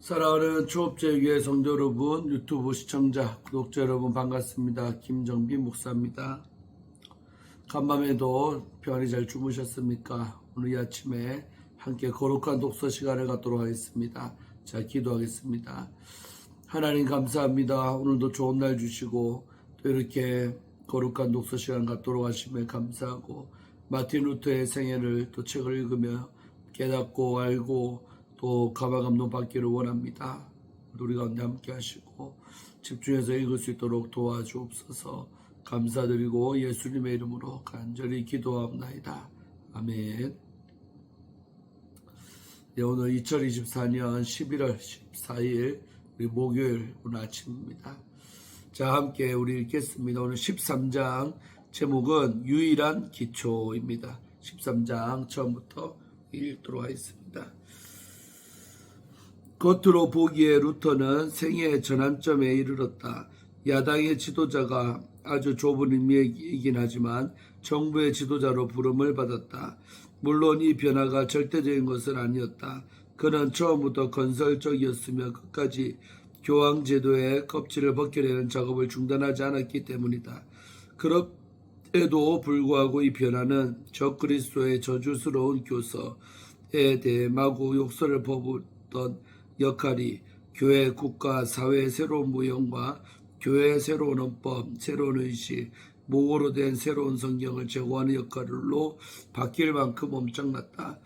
사랑하는 초업제교회 성도 여러분, 유튜브 시청자, 구독자 여러분 반갑습니다. 김정빈 목사입니다. 간밤에도 편히 잘 주무셨습니까? 오늘 이 아침에 함께 거룩한 독서 시간을 갖도록 하겠습니다. 자, 기도하겠습니다. 하나님 감사합니다. 오늘도 좋은 날 주시고 또 이렇게 거룩한 독서 시간 갖도록 하심에 감사하고 마틴 루터의 생애를 또 책을 읽으며 깨닫고 알고 또 가마 감동 받기를 원합니다. 우리 가운데 함께 하시고 집중해서 읽을 수 있도록 도와주옵소서 감사드리고 예수님의 이름으로 간절히 기도합나이다. 아멘. 네, 오늘 2024년 11월 14일 우리 목요일 오늘 아침입니다. 자, 함께 우리 읽겠습니다. 오늘 13장 제목은 유일한 기초입니다. 13장 처음부터 읽도록 하겠습니다. 겉으로 보기에 루터는 생애의 전환점에 이르렀다. 야당의 지도자가 아주 좁은 의미이긴 하지만 정부의 지도자로 부름을 받았다. 물론 이 변화가 절대적인 것은 아니었다. 그는 처음부터 건설적이었으며 끝까지 교황 제도의 껍질을 벗겨내는 작업을 중단하지 않았기 때문이다. 그럼에도 불구하고 이 변화는 적그리스도의 저주스러운 교서에 대해 마구 욕설을 퍼붓던 역할이 교회, 국가, 사회의 새로운 무형과 교회의 새로운 헌법, 새로운 의식, 모호로 된 새로운 성경을 제공하는 역할로 바뀔 만큼 엄청났다.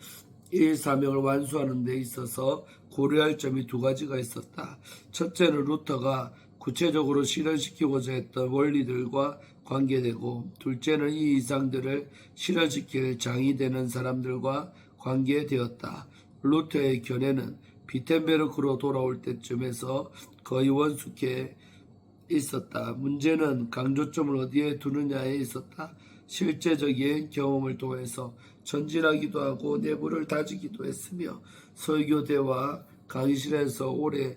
이 사명을 완수하는 데 있어서 고려할 점이 두 가지가 있었다. 첫째는 루터가 구체적으로 실현시키고자 했던 원리들과 관계되고 둘째는 이 이상들을 실현시킬 장이 되는 사람들과 관계되었다. 루터의 견해는 비텐베르크로 돌아올 때쯤에서 거의 원숙해 있었다. 문제는 강조점을 어디에 두느냐에 있었다. 실제적인 경험을 통해서 전진하기도 하고 내부를 다지기도 했으며 설교대와 강의실에서 오래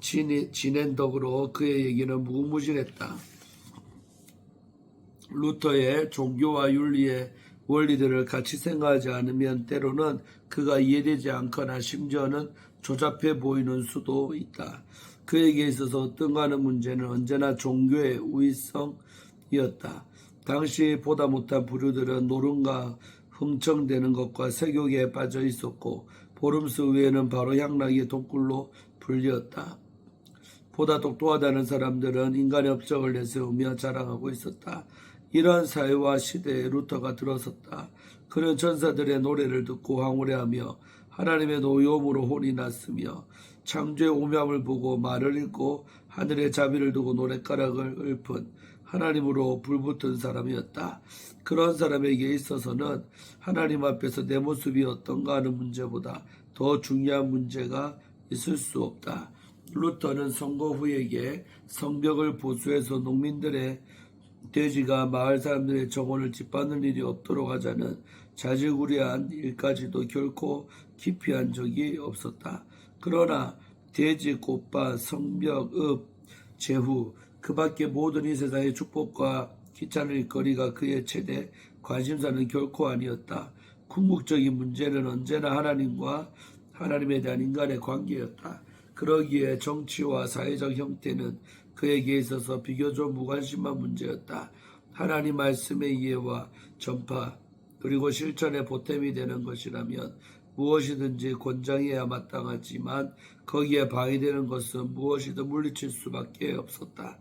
지니, 지낸 덕으로 그의 얘기는 무궁무진했다. 루터의 종교와 윤리의 원리들을 같이 생각하지 않으면 때로는 그가 이해되지 않거나 심지어는 조잡해 보이는 수도 있다. 그에게 있어서 어떤가 하는 문제는 언제나 종교의 우위성이었다. 당시 보다 못한 부류들은 노름과 흥청대는 것과 세교계에 빠져 있었고 보름스 외에는 바로 향락의 독굴로 불렸다. 보다 똑똑하다는 사람들은 인간의 업적을 내세우며 자랑하고 있었다. 이러한 사회와 시대에 루터가 들어섰다. 그는 전사들의 노래를 듣고 황홀해하며 하나님의 노여움으로 혼이 났으며 창조의 오명을 보고 말을 읽고 하늘의 자비를 두고 노랫가락을 읊은 하나님으로 불붙은 사람이었다. 그런 사람에게 있어서는 하나님 앞에서 내 모습이 어떤가 하는 문제보다 더 중요한 문제가 있을 수 없다. 루터는 선거 후에게 성벽을 보수해서 농민들의 돼지가 마을 사람들의 정원을 짓밟는 일이 없도록 하자는 자질구레한 일까지도 결코 기피한 적이 없었다. 그러나 돼지, 꽃밭, 성벽, 읍, 제후 그 밖의 모든 이 세상의 축복과 귀찮을 일거리가 그의 최대 관심사는 결코 아니었다. 궁극적인 문제는 언제나 하나님과 하나님에 대한 인간의 관계였다. 그러기에 정치와 사회적 형태는 그에게 있어서 비교적 무관심한 문제였다. 하나님 말씀의 이해와 전파 그리고 실천의 보탬이 되는 것이라면 무엇이든지 권장해야 마땅하지만 거기에 방해되는 것은 무엇이든 물리칠 수밖에 없었다.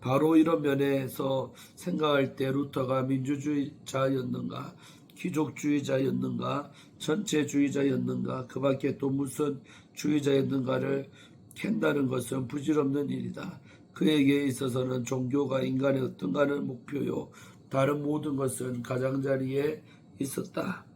바로 이런 면에서 생각할 때 루터가 민주주의자였는가, 귀족주의자였는가, 전체주의자였는가, 그 밖에 또 무슨 주의자였는가를 캔다는 것은 부질없는 일이다. 그에게 있어서는 종교가 인간의 어떤가는 목표요. 다른 모든 것은 가장자리에 있었다.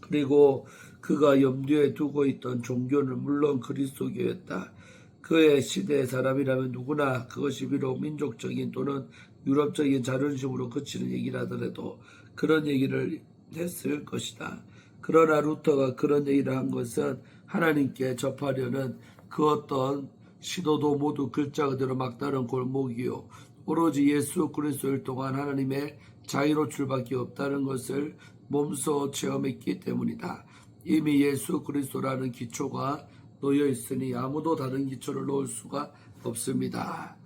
그리고 그가 염두에 두고 있던 종교는 물론 그리스도교였다. 그의 시대의 사람이라면 누구나 그것이 비록 민족적인 또는 유럽적인 자존심으로 그치는 얘기라 하더라도 그런 얘기를 했을 것이다. 그러나 루터가 그런 얘기를 한 것은 하나님께 접하려는 그 어떤 시도도 모두 글자 그대로 막다른 골목이요. 오로지 예수 그리스도를 통한 하나님의 자유로 출밖에 없다는 것을 몸소 체험했기 때문이다. 이미 예수 그리스도라는 기초가 놓여 있으니 아무도 다른 기초를 놓을 수가 없습니다.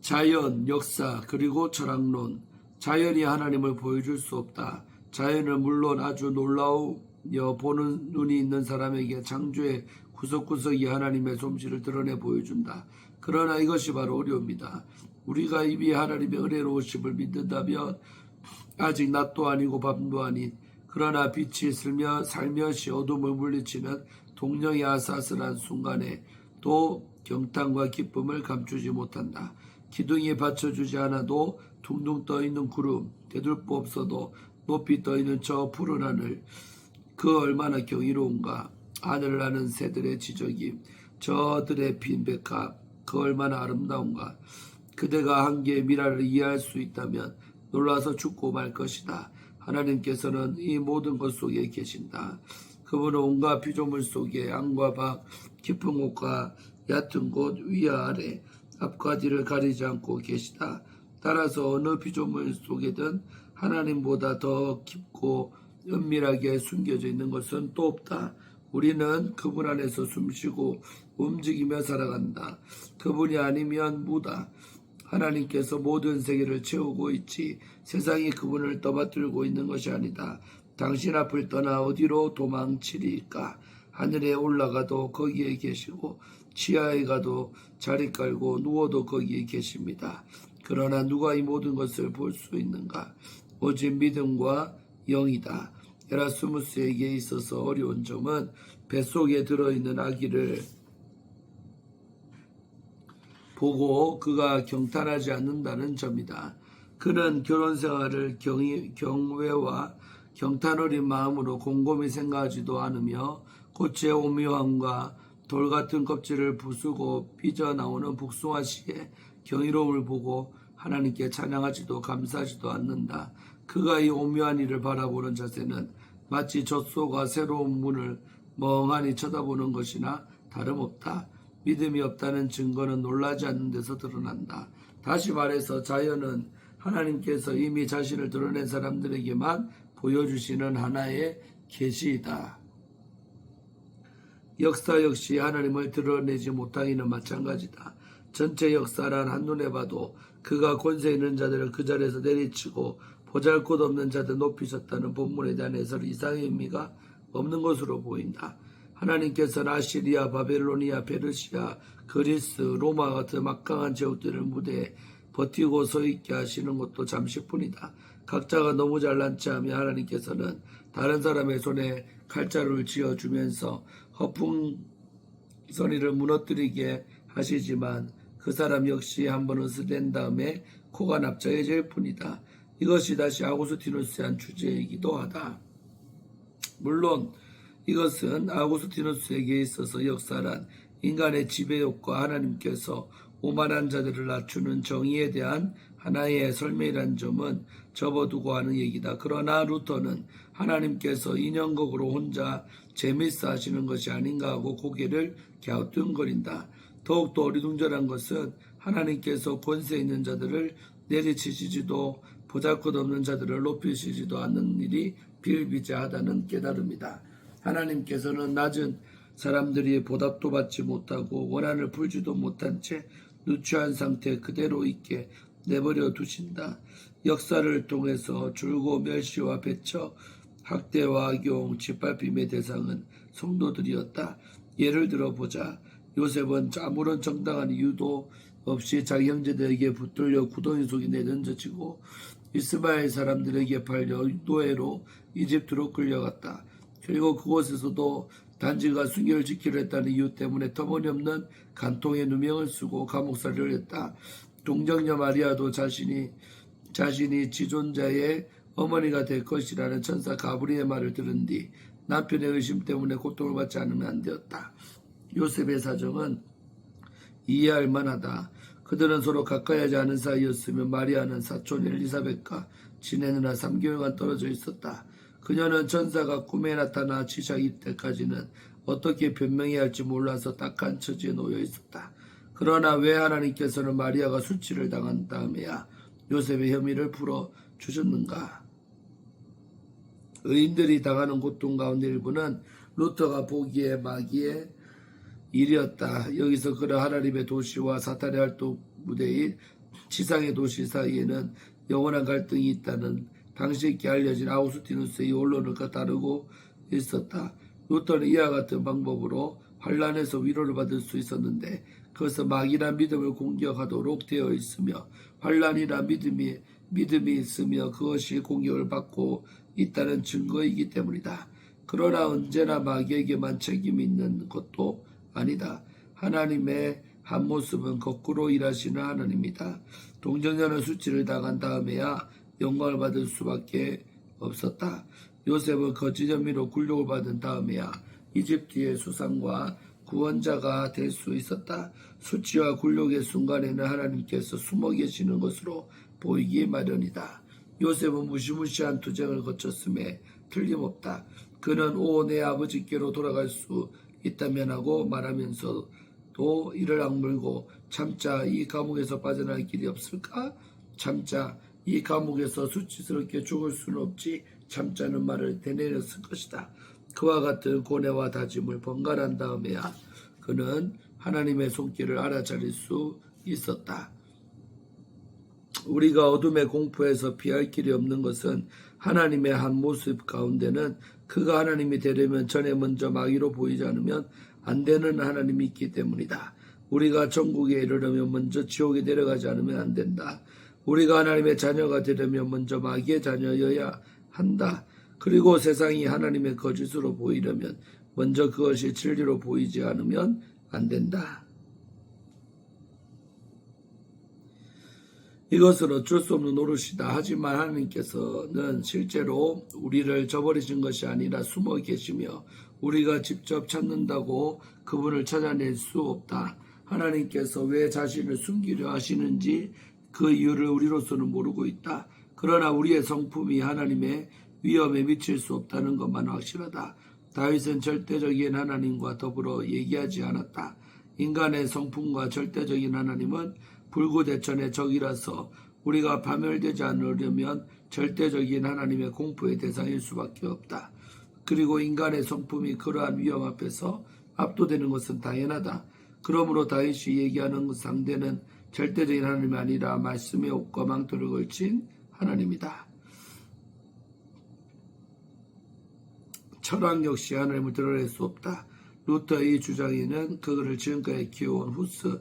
자연, 역사, 그리고 철학론. 자연이 하나님을 보여줄 수 없다. 자연은 물론 아주 놀라우며 보는 눈이 있는 사람에게 창조의 구석구석이 하나님의 솜씨를 드러내 보여준다. 그러나 이것이 바로 어려움이다. 우리가 이미 하나님의 은혜로우심을 믿는다면 아직 낮도 아니고 밤도 아닌 그러나 빛이 슬며 살며시 어둠을 물리치는 동령의 아사슬한 순간에 또 경탄과 기쁨을 감추지 못한다. 기둥이 받쳐주지 않아도 둥둥 떠있는 구름, 되돌보 없어도 높이 떠있는 저 푸른 하늘, 그 얼마나 경이로운가. 하늘을 나는 새들의 지적임, 저들의 빈 백합, 그 얼마나 아름다운가. 그대가 한계의 미라를 이해할 수 있다면 놀라서 죽고 말 것이다. 하나님께서는 이 모든 것 속에 계신다. 그분은 온갖 피조물 속에 양과 박, 깊은 곳과 얕은 곳, 위와 아래, 앞과 뒤를 가리지 않고 계시다. 따라서 어느 피조물 속에든 하나님보다 더 깊고 은밀하게 숨겨져 있는 것은 또 없다. 우리는 그분 안에서 숨쉬고 움직이며 살아간다. 그분이 아니면 무다. 하나님께서 모든 세계를 채우고 있지 세상이 그분을 떠받들고 있는 것이 아니다. 당신 앞을 떠나 어디로 도망치리까? 하늘에 올라가도 거기에 계시고 지하에 가도 자리 깔고 누워도 거기에 계십니다. 그러나 누가 이 모든 것을 볼 수 있는가? 오직 믿음과 영이다. 에라스무스에게 있어서 어려운 점은 뱃속에 들어있는 아기를 보고 그가 경탄하지 않는다는 점이다. 그는 결혼 생활을 경이, 경외와 경탄 어린 마음으로 곰곰이 생각하지도 않으며 고체 오묘함과 돌 같은 껍질을 부수고 삐져나오는 복숭아 씨의 경이로움을 보고 하나님께 찬양하지도 감사하지도 않는다. 그가 이 오묘한 일을 바라보는 자세는 마치 젖소가 새로운 문을 멍하니 쳐다보는 것이나 다름없다. 믿음이 없다는 증거는 놀라지 않는 데서 드러난다. 다시 말해서 자연은 하나님께서 이미 자신을 드러낸 사람들에게만 보여주시는 하나의 계시이다. 역사 역시 하나님을 드러내지 못하기는 마찬가지다. 전체 역사란 한눈에 봐도 그가 권세 있는 자들을 그 자리에서 내리치고 보잘것없는 자들 높이셨다는 본문에 대한 해설 이상의 의미가 없는 것으로 보인다. 하나님께서는 아시리아, 바벨로니아, 페르시아, 그리스, 로마 같은 막강한 제국들을 무대에 버티고 서 있게 하시는 것도 잠시뿐이다. 각자가 너무 잘난 체하며 하나님께서는 다른 사람의 손에 칼자루를 쥐어주면서 허풍선이를 무너뜨리게 하시지만 그 사람 역시 한번 으스댄 다음에 코가 납작해질 뿐이다. 이것이 다시 아구스티누스의 한 주제이기도 하다. 물론 이것은 아구스티누스에게 있어서 역사란 인간의 지배욕과 하나님께서 오만한 자들을 낮추는 정의에 대한 하나의 설명이란 점은 접어두고 하는 얘기다. 그러나 루터는 하나님께서 인형극으로 혼자 재밌어 하시는 것이 아닌가 하고 고개를 갸우뚱거린다. 더욱더 어리둥절한 것은 하나님께서 권세 있는 자들을 내리치시지도 보잘것없는 자들을 높이시지도 않는 일이 비일비재하다는 깨달음이다. 하나님께서는 낮은 사람들이 보답도 받지 못하고 원한을 풀지도 못한 채 누추한 상태 그대로 있게 내버려 두신다. 역사를 통해서 줄고 멸시와 배처, 학대와 악용, 짓밟힘의 대상은 성도들이었다. 예를 들어 보자. 요셉은 아무런 정당한 이유도 없이 자기 형제들에게 붙들려 구덩이 속에 내던져지고 이스마엘 사람들에게 팔려 노예로 이집트로 끌려갔다. 그리고 그곳에서도 단지가 순결을 지키려 했다는 이유 때문에 터무니없는 간통의 누명을 쓰고 감옥살이를 했다. 동정녀 마리아도 자신이 자신이 지존자의 어머니가 될 것이라는 천사 가브리의 말을 들은 뒤 남편의 의심 때문에 고통을 받지 않으면 안 되었다. 요셉의 사정은 이해할 만하다. 그들은 서로 가까이 하지 않은 사이였으며 마리아는 사촌 엘리사벳과 지내느라 3개월간 떨어져 있었다. 그녀는 천사가 꿈에 나타나 치자기 때까지는 어떻게 변명해야 할지 몰라서 딱한 처지에 놓여 있었다. 그러나 왜 하나님께서는 마리아가 수치를 당한 다음에야 요셉의 혐의를 풀어 주셨는가? 의인들이 당하는 고통 가운데 일부는 루터가 보기에 마귀의 일이었다. 여기서 그런 하나님의 도시와 사탄의 활동 무대인 지상의 도시 사이에는 영원한 갈등이 있다는 당시 있게 알려진 아우스티누스의 원론을 따르고 있었다. 루터는 이와 같은 방법으로 환란에서 위로를 받을 수 있었는데 그것은 마귀란 믿음을 공격하도록 되어 있으며 환란이란 믿음이 믿음이 있으며 그것이 공격을 받고 있다는 증거이기 때문이다. 그러나 언제나 마귀에게만 책임이 있는 것도 아니다. 하나님의 한 모습은 거꾸로 일하시는 하나님이다. 동정녀는 수치를 당한 다음에야 영광을 받을 수밖에 없었다. 요셉은 거짓 혐의로 굴욕을 받은 다음에야 이집트의 수상과 구원자가 될 수 있었다. 수치와 굴욕의 순간에는 하나님께서 숨어 계시는 것으로 보이기 마련이다. 요셉은 무시무시한 투쟁을 거쳤음에 틀림없다. 그는 오 내 아버지께로 돌아갈 수 있다면 하고 말하면서도 이를 악물고 참자 이 감옥에서 빠져나갈 길이 없을까? 참자 이 감옥에서 수치스럽게 죽을 수는 없지 참자는 말을 되뇌렸을 것이다. 그와 같은 고뇌와 다짐을 번갈한 다음에야 그는 하나님의 손길을 알아차릴 수 있었다. 우리가 어둠의 공포에서 피할 길이 없는 것은 하나님의 한 모습 가운데는 그가 하나님이 되려면 전에 먼저 마귀로 보이지 않으면 안 되는 하나님이 있기 때문이다. 우리가 천국에 이르려면 먼저 지옥에 내려가지 않으면 안 된다. 우리가 하나님의 자녀가 되려면 먼저 마귀의 자녀여야 한다. 그리고 세상이 하나님의 거짓으로 보이려면 먼저 그것이 진리로 보이지 않으면 안 된다. 이것은 어쩔 수 없는 노릇이다. 하지만 하나님께서는 실제로 우리를 저버리신 것이 아니라 숨어 계시며 우리가 직접 찾는다고 그분을 찾아낼 수 없다. 하나님께서 왜 자신을 숨기려 하시는지 그 이유를 우리로서는 모르고 있다. 그러나 우리의 성품이 하나님의 위험에 미칠 수 없다는 것만 확실하다. 다윗은 절대적인 하나님과 더불어 얘기하지 않았다. 인간의 성품과 절대적인 하나님은 불구대천의 적이라서 우리가 파멸되지 않으려면 절대적인 하나님의 공포의 대상일 수밖에 없다. 그리고 인간의 성품이 그러한 위험 앞에서 압도되는 것은 당연하다. 그러므로 다윗이 얘기하는 상대는 절대적인 하나님이 아니라 말씀의 옷과 망토를 걸친 하나님이다. 철학 역시 하나님을 드러낼 수 없다. 루터의 주장에는 그거를 지금까지 키워온 후스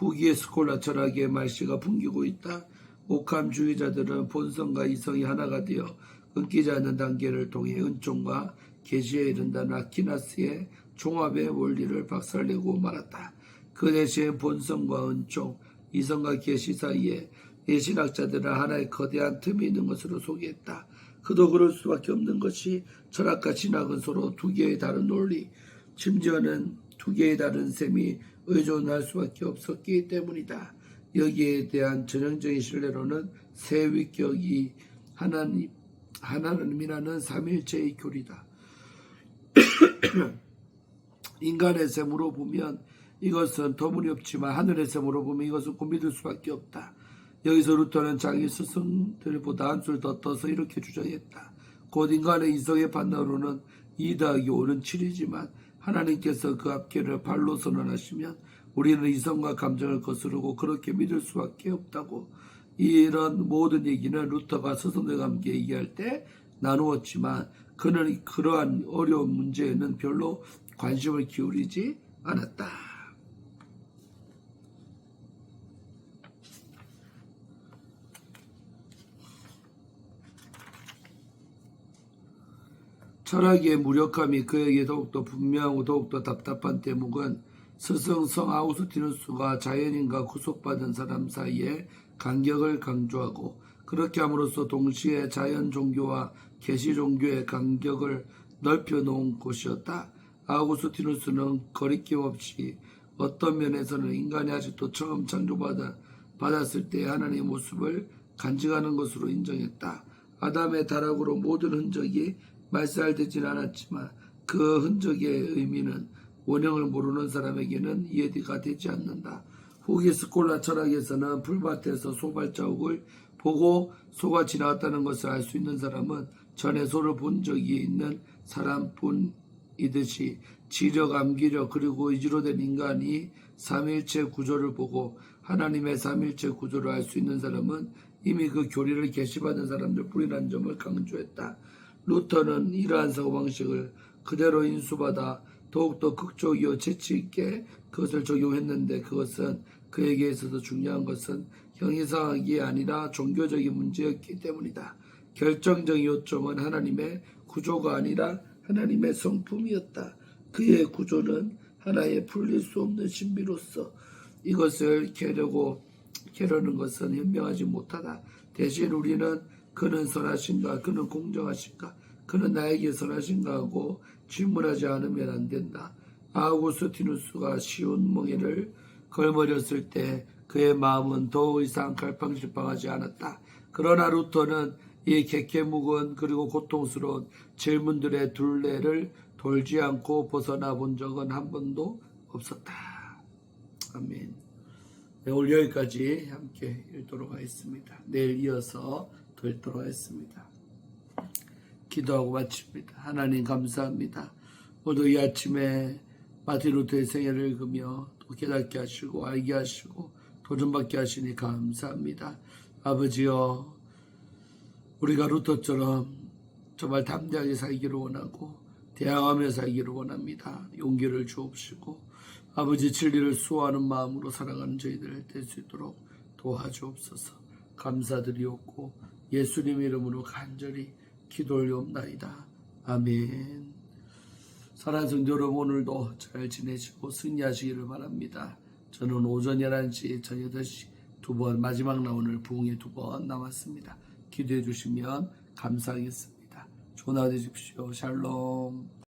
후기의 스콜라 철학의 말씨가 풍기고 있다. 옥함주의자들은 본성과 이성이 하나가 되어 끊기지 않는 단계를 통해 은총과 계시에 이른다는 아키나스의 종합의 원리를 박살내고 말았다. 그 대신 본성과 은총, 이성과 계시 사이에 예신학자들은 하나의 거대한 틈이 있는 것으로 소개했다. 그도 그럴 수밖에 없는 것이 철학과 신학은 서로 두 개의 다른 논리, 심지어는 두 개의 다른 셈이 의존할 수밖에 없었기 때문이다. 여기에 대한 전형적인 신뢰로는 새 위격이 하나님, 하나님이라는 삼일체의 교리다. 인간의 셈으로 보면 이것은 터무니없지만 하늘의 셈으로 보면 이것은 곧 믿을 수밖에 없다. 여기서 루터는 자기 스승들보다 한술 더 떠서 이렇게 주장했다. 곧 인간의 이성의 판단으로는 2 더하기 5는 7이지만 하나님께서 그 합계를 발로 선언하시면 우리는 이성과 감정을 거스르고 그렇게 믿을 수밖에 없다고 이런 모든 얘기는 루터가 스승들과 함께 얘기할 때 나누었지만 그는 그러한 어려운 문제에는 별로 관심을 기울이지 않았다. 철학의 무력함이 그에게 더욱더 분명하고 더욱더 답답한 대목은 스승성 아우스티누스가 자연인과 구속받은 사람 사이에 간격을 강조하고 그렇게 함으로써 동시에 자연 종교와 계시 종교의 간격을 넓혀 놓은 곳이었다. 아우구스티누스는 거리낌 없이 어떤 면에서는 인간이 아직도 처음 창조받아 받았을 때 하나님의 모습을 간직하는 것으로 인정했다. 아담의 타락으로 모든 흔적이 말살되진 않았지만 그 흔적의 의미는 원형을 모르는 사람에게는 이해가 되지 않는다. 후기 스콜라 철학에서는 풀밭에서 소발자국을 보고 소가 지나갔다는 것을 알 수 있는 사람은 전에 소를 본 적이 있는 사람뿐이다. 이듯이 지적, 암기력 그리고 의지로 된 인간이 삼일체 구조를 보고 하나님의 삼일체 구조를 알 수 있는 사람은 이미 그 교리를 계시받은 사람들 뿐이라는 점을 강조했다. 루터는 이러한 사고방식을 그대로 인수받아 더욱더 극적이어 재치 있게 그것을 적용했는데 그것은 그에게 있어서 중요한 것은 형이상학이 아니라 종교적인 문제였기 때문이다. 결정적 요점은 하나님의 구조가 아니라 하나님의 성품이었다. 그의 구조는 하나의 풀릴 수 없는 신비로서 이것을 깨려고 깨려는 것은 현명하지 못하다. 대신 우리는 그는 선하신가, 그는 공정하신가, 그는 나에게 선하신가 하고 질문하지 않으면 안 된다. 아우구스티누스가 쉬운 멍에를 걸머렸을 때 그의 마음은 더 이상 갈팡질팡하지 않았다. 그러나 루터는 이 객개무거운 그리고 고통스러운 질문들의 둘레를 돌지 않고 벗어나 본 적은 한 번도 없었다. 아멘. 네, 오늘 여기까지 함께 읽도록 하겠습니다. 내일 이어서 더 읽도록 하겠습니다. 기도하고 마칩니다. 하나님 감사합니다. 오늘 이 아침에 마틴 루터의 생애를 읽으며 또 깨닫게 하시고 알게 하시고 도전받게 하시니 감사합니다. 아버지여 우리가 루터처럼 정말 담대하게 살기를 원하고 대항하며 살기를 원합니다. 용기를 주옵시고 아버지 진리를 수호하는 마음으로 살아가는 저희들 될 수 있도록 도와주옵소서. 감사드리옵고 예수님 이름으로 간절히 기도 올리옵나이다. 아멘. 사랑하는 성도 여러분 오늘도 잘 지내시고 승리하시기를 바랍니다. 저는 오전 11시, 저녁 8시 두 번 마지막 라운을 부흥이 두 번 남았습니다. 기도해 주시면 감사하겠습니다. 좋은 하루 되십시오. 샬롬.